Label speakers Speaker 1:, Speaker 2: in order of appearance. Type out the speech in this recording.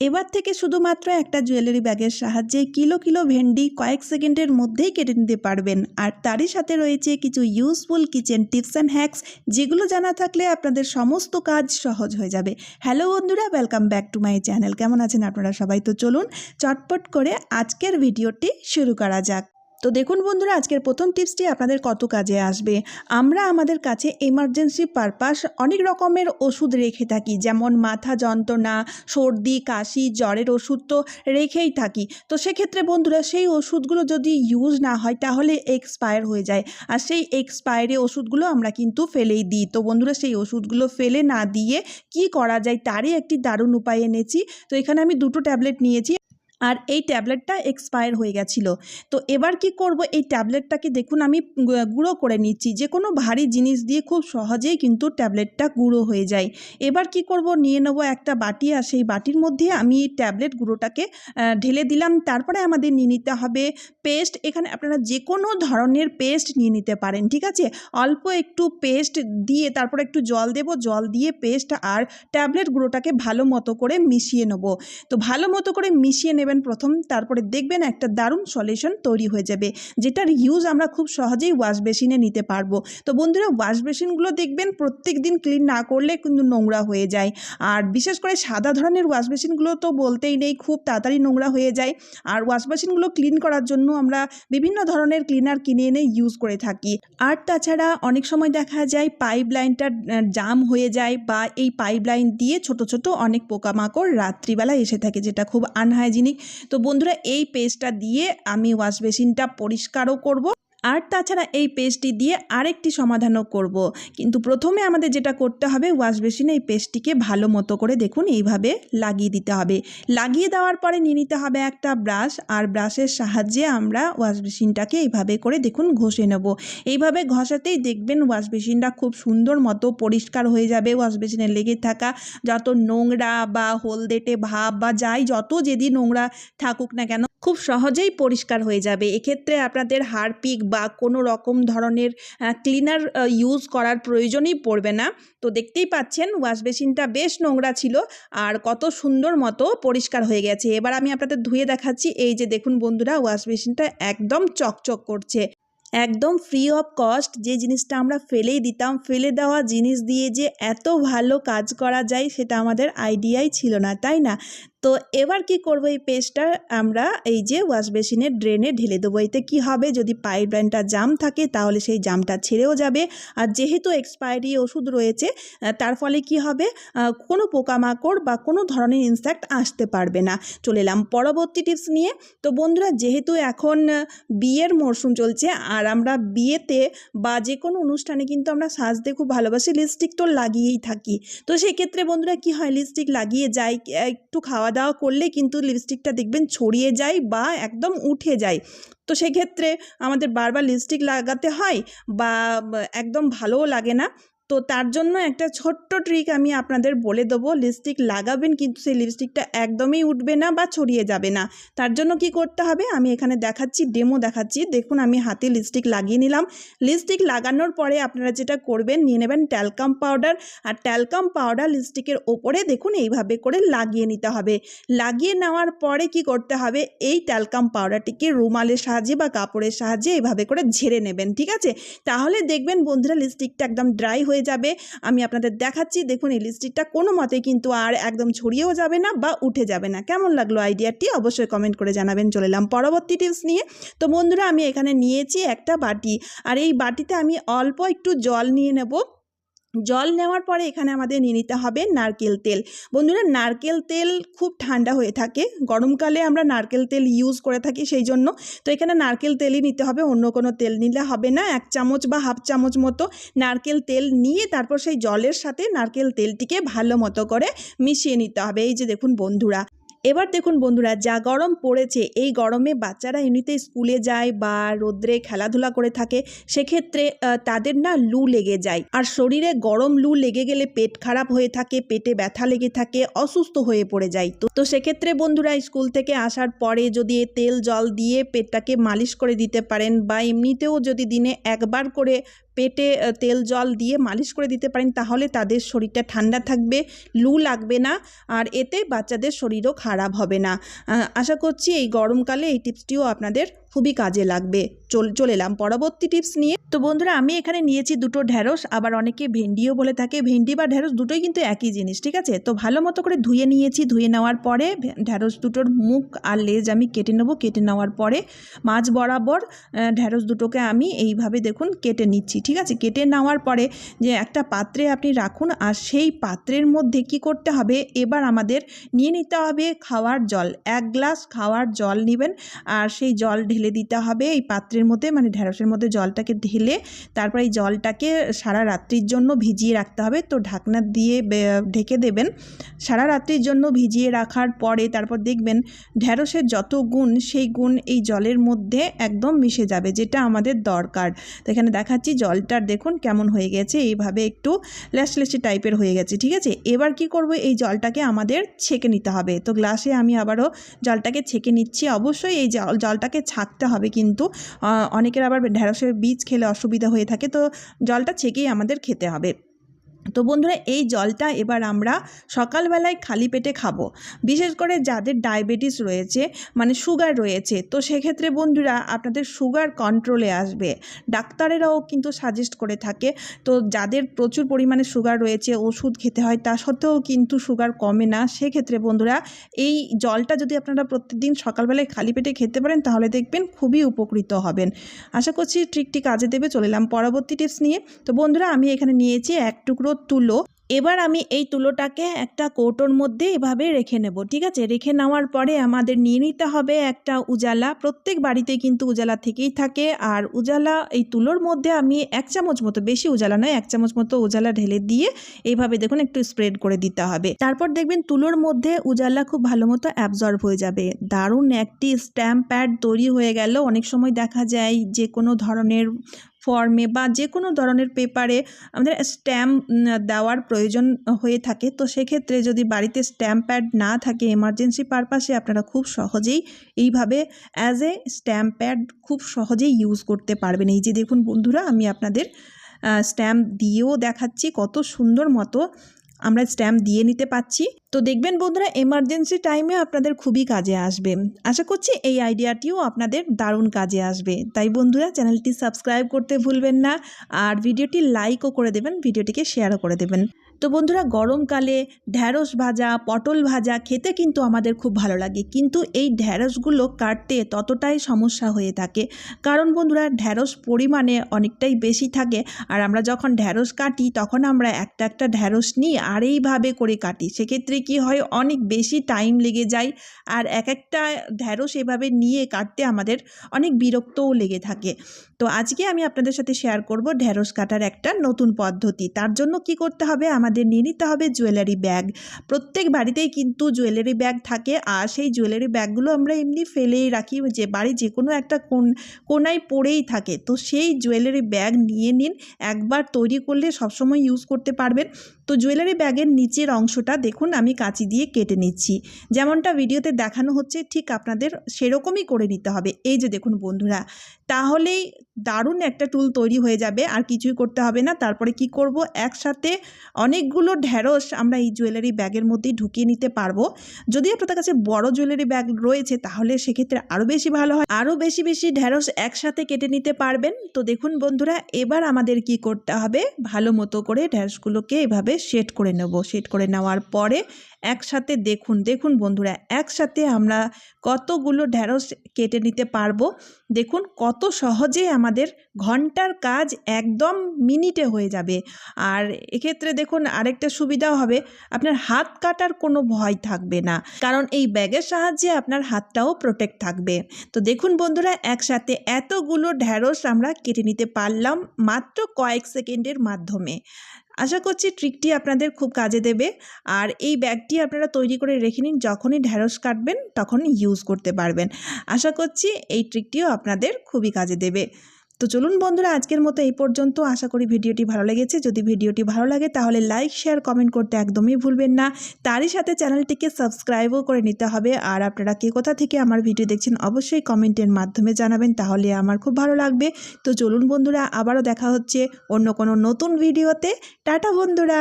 Speaker 1: এবার থেকে শুধুমাত্র একটা জুয়েলারি ব্যাগের সাহায্যে কিলো কিলো ভেন্ডি কয়েক সেকেন্ডের মধ্যেই কেটে নিতে পারবেন। আর তারই সাথে রয়েছে কিছু useful kitchen tips and hacks যেগুলো জানা থাকলে আপনাদের সমস্ত কাজ সহজ হয়ে যাবে। হ্যালো বন্ধুরা welcome back to my channel কেমন আছেন আপনারা সবাই? তো চলুন চটপট করে আজকের ভিডিওটি শুরু করা যাক। তো দেখুন বন্ধুরা, আজকের প্রথম টিপসটি আপনাদের কত কাজে আসবে? আমরা আমাদের কাছে এমার্জেন্সি পারপাস অনেক রকমের ওষুধ রেখে থাকি, যেমন মাথা যন্ত্রণা, সর্দি, কাশি, জ্বরের ওষুধ তো রেখেই থাকি। তো সেক্ষেত্রে বন্ধুরা, সেই ওষুধগুলো যদি ইউজ না হয়, তাহলে এক্সপায়ার হয়ে যায়। আর সেই এক্সপায়ারি ওষুধগুলো আমরা কিন্তু ফেলেই দিই। তো বন্ধুরা, সেই ওষুধগুলো ফেলে না দিয়ে কি করা যায়, তারই একটি দারুণ উপায় এনেছি। তো এখানে আমি দুটো ট্যাবলেট নিয়েছি। আর এই ট্যাবলেটটা এক্সপায়ার হয়ে গেছিল। তো এবার কি করব? এই ট্যাবলেটটাকে দেখুন, আমি গুঁড়ো করে নিচ্ছি। যে কোনো ভারী জিনিস দিয়ে খুব সহজেই কিন্তু ট্যাবলেটটা গুঁড়ো হয়ে যায়। এবার কি করব? নিয়ে নেব একটা বাটি আর সেই বাটির মধ্যে আমি ট্যাবলেট গুঁড়োটাকে ঢেলে দিলাম। তারপরে আমাদের নিয়ে নিতে হবে পেস্ট। এখানে আপনারা যে কোনো ধরনের পেস্ট নিয়ে নিতে পারেন, ঠিক আছে? অল্প একটু পেস্ট দিয়ে তারপরে একটু জল দেব। জল দিয়ে পেস্ট আর ট্যাবলেট গুঁড়োটাকে ভালো মতো করে মিশিয়ে নেব। তো ভালো মতো করে মিশিয়ে নেবেন প্রথম, তারপরে দেখবেন একটা দারুণ সলিউশন তৈরি হয়ে যাবে, যেটার ইউজ আমরা খুব সহজেই ওয়াশ বেসিনে নিতে পারব। তো বন্ধুরা ওয়াশ বেসিনগুলো দেখবেন প্রত্যেক দিন ক্লিন না করলে কিন্তু নোংরা হয়ে যায়। আর বিশেষ করে সাদা ধরনের ওয়াশ বেসিনগুলো তো বলতেই নেই, খুব তাড়াতাড়ি নোংরা হয়ে যায়। আর ওয়াশ বেসিনগুলো ক্লিন করার জন্য আমরা বিভিন্ন ধরনের ক্লিনার কিনে এনে ইউজ করে থাকি। আর তাছাড়া অনেক সময় দেখা যায় পাইপ লাইনটা জাম হয়ে যায় বা এই পাইপ লাইন দিয়ে ছোট ছোট অনেক পোকামাকড় রাত্রিবেলা এসে থাকে, যেটা খুব আনহাইজিনিক তো বন্ধুরা এই পেস্টটা দিয়ে আমি ওয়াশ বেসিনটা পরিষ্কারও করব। আর তাছাড়া এই পেস্টটি দিয়ে আরেকটি সমাধানও করব। কিন্তু প্রথমে আমাদের যেটা করতে হবে, ওয়াশ বেসিনে এই পেস্টটিকে ভালো মতো করে দেখুন, এইভাবে লাগিয়ে দিতে হবে। লাগিয়ে দেওয়ার পরে নিয়ে নিতে হবে একটা ব্রাশ, আর ব্রাশের সাহায্যে আমরা ওয়াশ বেসিনটাকে এইভাবে করে দেখুন ঘষে নেব। এইভাবে ঘষাতেই দেখবেন ওয়াশ বেসিনটা খুব সুন্দর মতো পরিষ্কার হয়ে যাবে, ওয়াশ বেসিনে লেগে থাকা যত নোংরা বা হলদেটে ভাব বা যাই, যত যেদি নোংরা থাকুক না কেন, খুব সহজেই পরিষ্কার হয়ে যাবে। এক্ষেত্রে আপনাদের হারপিক বা কোনো রকম ধরনের ক্লিনার ইউজ করার প্রয়োজনই পড়বে না। তো দেখতেই পাচ্ছেন ওয়াশ বেসিনটা বেশ নোংরা ছিল আর কত সুন্দর মতো পরিষ্কার হয়ে গেছে। এবার আমি আপনাদের ধুয়ে দেখাচ্ছি। এই যে দেখুন বন্ধুরা ওয়াশ বেসিনটা একদম চকচক করছে। একদম ফ্রি অফ কস্ট যে জিনিসটা আমরা ফেলেই দিতাম, ফেলে দেওয়া জিনিস দিয়ে যে এত ভালো কাজ করা যায়, সেটা আমাদের আইডিয়াই ছিল না, তাই না? তো এবার কি করব এই পেস্টটা আমরা এই যে ওয়াশ বেসিনের ড্রেনে ঢেলে দেবো। এতে কী হবে? যদি পাইপ লাইনটা জাম থাকে, তাহলে সেই জামটা ছেড়েও যাবে। আর যেহেতু এক্সপায়ারি ওষুধ রয়েছে তার ফলে কি হবে? কোনো পোকামাকড় বা কোনো ধরনের ইনসেক্ট আসতে পারবে না। চলে এলাম পরবর্তী টিপস নিয়ে। তো বন্ধুরা, যেহেতু এখন বিয়ের মরশুম চলছে, আর আমরা বিয়েতে বা যে কোনো অনুষ্ঠানে কিন্তু আমরা সাজতে খুব ভালোবাসি লিপস্টিক তো লাগিয়েই থাকি। তো সেক্ষেত্রে বন্ধুরা, কি হয়? লিপস্টিক লাগিয়ে যায় একটু খাওয়া দাওয়া করলে কিন্তু লিপস্টিকটা দেখবেন ছড়িয়ে যায় বা একদম উঠে যায়। তো সেক্ষেত্রে আমাদের বারবার লিপস্টিক লাগাতে হয় বা একদম ভালোও লাগে না। তো তার জন্য একটা ছোট্ট ট্রিক আমি আপনাদের বলে দেবো। লিপস্টিক লাগাবেন কিন্তু সেই লিপস্টিকটা একদমই উঠবে না বা ছড়িয়ে যাবে না। তার জন্য কি করতে হবে? আমি এখানে দেখাচ্ছি ডেমো দেখাচ্ছি। দেখুন, আমি হাতে লিপস্টিক লাগিয়ে নিলাম। লিপস্টিক লাগানোর পরে আপনারা যেটা করবেন, নিয়ে নেবেন ট্যালকাম পাউডার আর ট্যালকাম পাউডার লিপস্টিকের ওপরে দেখুন, এইভাবে করে লাগিয়ে নিতে হবে। লাগিয়ে নেওয়ার পরে কি করতে হবে? এই ট্যালকাম পাউডারটিকে রুমালের সাহায্যে বা কাপড়ের সাহায্যে এইভাবে করে ঝেড়ে নেবেন, ঠিক আছে? তাহলে দেখবেন বন্ধুরা লিপস্টিকটা একদম ড্রাই হয়ে যাবে। আমি আপনাদের দেখাচ্ছি, দেখুন এই লিপস্টিকটা কোনো মতেই কিন্তু আর একদম ছড়িয়েও যাবে না বা উঠে যাবে না। কেমন লাগল আইডিয়াটি অবশ্যই কমেন্ট করে জানাবেন। চলে এলাম পরবর্তী টিপস নিয়ে। তো বন্ধুরা, আমি এখানে নিয়েছি একটা বাটি। আর এই বাটিতে আমি অল্প একটু জল নিয়ে নেব। জল নেওয়ার পরে এখানে আমাদের নিয়ে নিতে হবে নারকেল তেল। বন্ধুরা, নারকেল তেল খুব ঠান্ডা হয়ে থাকে। গরমকালে আমরা নারকেল তেল ইউজ করে থাকি সেই জন্য তো এখানে নারকেল তেলই নিতে হবে, অন্য কোনো তেল নিলে হবে না। এক চামচ বা হাফ চামচ মতো নারকেল তেল নিয়ে তারপর সেই জলের সাথে নারকেল তেলটিকে ভালো মতো করে মিশিয়ে নিতে হবে। এই যে দেখুন বন্ধুরা। এবার দেখুন বন্ধুরা, যা গরম পড়েছে, এই গরমে বাচ্চারা এমনিতে স্কুলে যায় বা রোদ্রে খেলাধুলা করে থাকে, সেক্ষেত্রে তাদের না লু লেগে যায়। আর শরীরে গরম লু লেগে গেলে পেট খারাপ হয়ে থাকে, পেটে ব্যথা লেগে থাকে, অসুস্থ হয়ে পড়ে যায়। তো তো সেক্ষেত্রে বন্ধুরা, স্কুল থেকে আসার পরে যদি তেল জল দিয়ে পেটটাকে মালিশ করে দিতে পারেন বা এমনিতেও যদি দিনে একবার করে পেটে তেল, জল দিয়ে মালিশ করে দিতে পারেন, তাহলে তাদের শরীরটা ঠান্ডা থাকবে, লু লাগবে না, আর এতে বাচ্চাদের শরীরও খারাপ হবে না। আশা করছি এই গরমকালে এই টিপসটিও আপনাদের খুবই কাজে লাগবে। চল চলে এলাম। পরবর্তী টিপস নিয়ে। তো বন্ধুরা আমি এখানে নিয়েছি দুটো ঢ্যাঁড়স আবার অনেকে ভেন্ডিও বলে থাকে। ভেন্ডি বা ঢ্যাঁড়স দুটোই কিন্তু একই জিনিস ঠিক আছে? তো ভালো মতো করে ধুয়ে নিয়েছি। ধুয়ে নেওয়ার পরে ঢ্যাঁড়স দুটোর মুখ আর লেজ আমি কেটে নেব। কেটে নেওয়ার পরে মাছ বরাবর আহ, ঢ্যাঁড়স দুটোকে আমি এইভাবে দেখুন কেটে নিচ্ছি ঠিক আছে? কেটে নেওয়ার পরে যে একটা পাত্রে আপনি রাখুন আর সেই পাত্রের মধ্যে কি করতে হবে? এবার আমাদের নিয়ে নিতে হবে খাওয়ার জল। এক গ্লাস খাওয়ার জল নেবেন আর সেই জল ঢেলে দিতে হবে, এই পাত্রের মধ্যে মানে ঢ্যাঁড়সের মধ্যে জলটাকে ঢেলে তারপর এই জলটাকে সারা রাত্রির জন্য ভিজিয়ে রাখতে হবে। তো ঢাকনা দিয়ে ঢেকে দেবেন। সারা রাত্রির জন্য ভিজিয়ে রাখার পরে তারপর দেখবেন ঢ্যাঁড়সের যত গুণ, সেই গুণ এই জলের মধ্যে একদম মিশে যাবে, যেটা আমাদের দরকার। তো এখানে দেখাচ্ছি জলটার, দেখুন কেমন হয়ে গেছে, এইভাবে একটু ল্যাসলেসি টাইপের হয়ে গেছে, ঠিক আছে? এবার কি করব, এই জলটাকে আমাদের ছেঁকে নিতে হবে। তো গ্লাসে আমি আবারও জলটাকে ছেঁকে নিচ্ছি। অবশ্যই এই জলটাকে জলটাকে ছাঁকতে হবে কিন্তু অনেকের আবার ঢ্যাঁড়সের বীজ খেলে অসুবিধা হয়ে থাকে, তো জলটা ছেঁকেই আমাদের খেতে হবে। তো বন্ধুরা, এই জলটা এবার আমরা সকালবেলায় খালি পেটে খাব। বিশেষ করে যাদের ডায়াবেটিস রয়েছে মানে সুগার রয়েছে, তো সেক্ষেত্রে বন্ধুরা, আপনাদের সুগার কন্ট্রোলে আসবে। ডাক্তারেরাও কিন্তু সাজেস্ট করে থাকে, তো যাদের প্রচুর পরিমাণে সুগার রয়েছে, ওষুধ খেতে হয়, তা সত্ত্বেও কিন্তু সুগার কমে না। সেক্ষেত্রে বন্ধুরা, এই জলটা যদি আপনারা প্রত্যেকদিন সকালবেলায় খালি পেটে খেতে পারেন, তাহলে দেখবেন খুবই উপকৃত হবেন। আশা করছি ট্রিকটি কাজে দেবে, চলে এলাম পরবর্তী টিপস নিয়ে। তো বন্ধুরা, আমি এখানে নিয়েছি এক টুকরো তুলো। এবার আমি এই তুলোটাকে একটা কৌটোর মধ্যে এভাবে রেখে নেব, ঠিক আছে? রেখে নেওয়ার পরে আমাদের নিয়ে নিতে হবে একটা উজালা। প্রত্যেক বাড়িতে কিন্তু উজালা থেকেই থাকে। আর উজালা, এই তুলোর মধ্যে আমি এক চামচ মতো, বেশি উজালা নয়, এক চামচ মতো উজালা ঢেলে দিয়ে এইভাবে দেখুন একটু স্প্রেড করে দিতে হবে। তারপর দেখবেন তুলোর মধ্যে উজালা খুব ভালো মতো অ্যাবজর্ব হয়ে যাবে। দারুণ একটি স্ট্যাম্প প্যাড তৈরি হয়ে গেল। অনেক সময় দেখা যায় যে কোনো ধরনের ফর্মে বা যে কোনো ধরনের পেপারে আমাদের স্ট্যাম্প দেওয়ার প্রয়োজন হয়ে থাকে। তো সেক্ষেত্রে যদি বাড়িতে স্ট্যাম্প প্যাড না থাকে এমার্জেন্সি পারপাসে আপনারা খুব সহজেই এইভাবে অ্যাজ এ স্ট্যাম্প প্যাড খুব সহজেই ইউজ করতে পারবেন। এই যে দেখুন বন্ধুরা, আমি আপনাদের স্ট্যাম্প দিয়েও দেখাচ্ছি কত সুন্দর মতো আমরা স্ট্যাম্প দিয়ে নিতে পাচ্ছি। তো দেখবেন বন্ধুরা এমার্জেন্সি টাইমে আপনাদের খুবই কাজে আসবে। আশা করছি এই আইডিয়াটিও আপনাদের দারুণ কাজে আসবে। তাই বন্ধুরা চ্যানেলটি সাবস্ক্রাইব করতে ভুলবেন না। আর ভিডিওটি লাইকও করে দেবেন ভিডিওটিকে শেয়ারও করে দেবেন। তো বন্ধুরা, গরমকালে ঢ্যাঁড়স ভাজা, পটল ভাজা খেতে কিন্তু আমাদের খুব ভালো লাগে। কিন্তু এই ঢ্যাঁড়সগুলো কাটতে ততটাই সমস্যা হয়ে থাকে। কারণ বন্ধুরা, ঢ্যাঁড়স পরিমাণে অনেকটাই বেশি থাকে। আর আমরা যখন ঢ্যাঁড়স কাটি, তখন আমরা একটা একটা ঢ্যাঁড়স নিই আর এইভাবে করে কাটি। সেক্ষেত্রে কি হয়, অনেক বেশি টাইম লেগে যায়। আর এক একটা ঢ্যাঁড়স এভাবে নিয়ে কাটতে আমাদের অনেক বিরক্তও লেগে থাকে। তো আজকে আমি আপনাদের সাথে শেয়ার করব ঢ্যাঁড়স কাটার একটা নতুন পদ্ধতি। তার জন্য কি করতে হবে? আমাদের নিয়ে নিতে হবে জুয়েলারি ব্যাগ প্রত্যেক বাড়িতেই কিন্তু জুয়েলারি ব্যাগ থাকে, আর সেই জুয়েলারি ব্যাগগুলো আমরা এমনি ফেলেই রাখি, যে বাড়ি যে কোনো একটা কোন কোনায় পড়েই থাকে। তো সেই জুয়েলারি ব্যাগ নিয়ে নিন, একবার তৈরি করলে সবসময় ইউজ করতে পারবেন। তো জুয়েলারি ব্যাগের নিচের অংশটা দেখুন, আমি কাঁচি দিয়ে কেটে নিচ্ছি। যেমনটা ভিডিওতে দেখানো হচ্ছে, ঠিক আপনাদের সেরকমই করে নিতে হবে। এই যে দেখুন বন্ধুরা, তাহলেই দারুণ একটা টুল তৈরি হয়ে যাবে, আর কিছুই করতে হবে না। তারপরে কি করব? একসাথে অনেকগুলো ঢ্যাঁড়স আমরা এই জুয়েলারি ব্যাগের মধ্যেই ঢুকিয়ে নিতে পারব। যদি আপনাদের কাছে বড় জুয়েলারি ব্যাগ রয়েছে, তাহলে সেক্ষেত্রে আরও বেশি ভালো হয়। আরও বেশি বেশি ঢ্যাঁড়স একসাথে কেটে নিতে পারবেন। তো দেখুন বন্ধুরা, এবার আমাদের কি করতে হবে? ভালো মতো করে ঢ্যাঁড়সগুলোকে এভাবে সেট করে নেব। সেট করে নেওয়ার পরে একসাথে দেখুন দেখুন বন্ধুরা, একসাথে আমরা কতগুলো ঢ্যাঁড়স কেটে নিতে পারব। দেখুন কত সহজে আমাদের ঘণ্টার কাজ একদম মিনিটে হয়ে যাবে। আর এক্ষেত্রে দেখুন আরেকটা সুবিধাও হবে, আপনার হাত কাটার কোনো ভয় থাকবে না, কারণ এই ব্যাগের সাহায্যে আপনার হাতটাও প্রোটেক্ট থাকবে। তো দেখুন বন্ধুরা, একসাথে এতগুলো ঢ্যাঁড়স আমরা কেটে নিতে পারলাম মাত্র কয়েক সেকেন্ডের মাধ্যমে। আশা করছি ট্রিকটি আপনাদের খুব কাজে দেবে। আর এই ব্যাগটি আপনারা তৈরি করে রেখে নিন, যখনই ঢ্যাঁড়স কাটবেন তখন ইউজ করতে পারবেন। আশা করছি এই ট্রিকটিও আপনাদের খুবই কাজে দেবে। তো চলুন বন্ধুরা, আজকের মতো এই পর্যন্ত। আশা করি ভিডিওটি ভালো লেগেছে। যদি ভিডিওটি ভালো লাগে, তাহলে লাইক, শেয়ার, কমেন্ট করতে একদমই ভুলবেন না। তারই সাথে চ্যানেলটিকে সাবস্ক্রাইবও করে নিতে হবে। আর আপনারা কে কোথা থেকে আমার ভিডিও দেখছেন, অবশ্যই কমেন্টের মাধ্যমে জানাবেন, তাহলে আমার খুব ভালো লাগবে। তো চলুন বন্ধুরা, আবারও দেখা হচ্ছে অন্য কোনো নতুন ভিডিওতে। টাটা বন্ধুরা!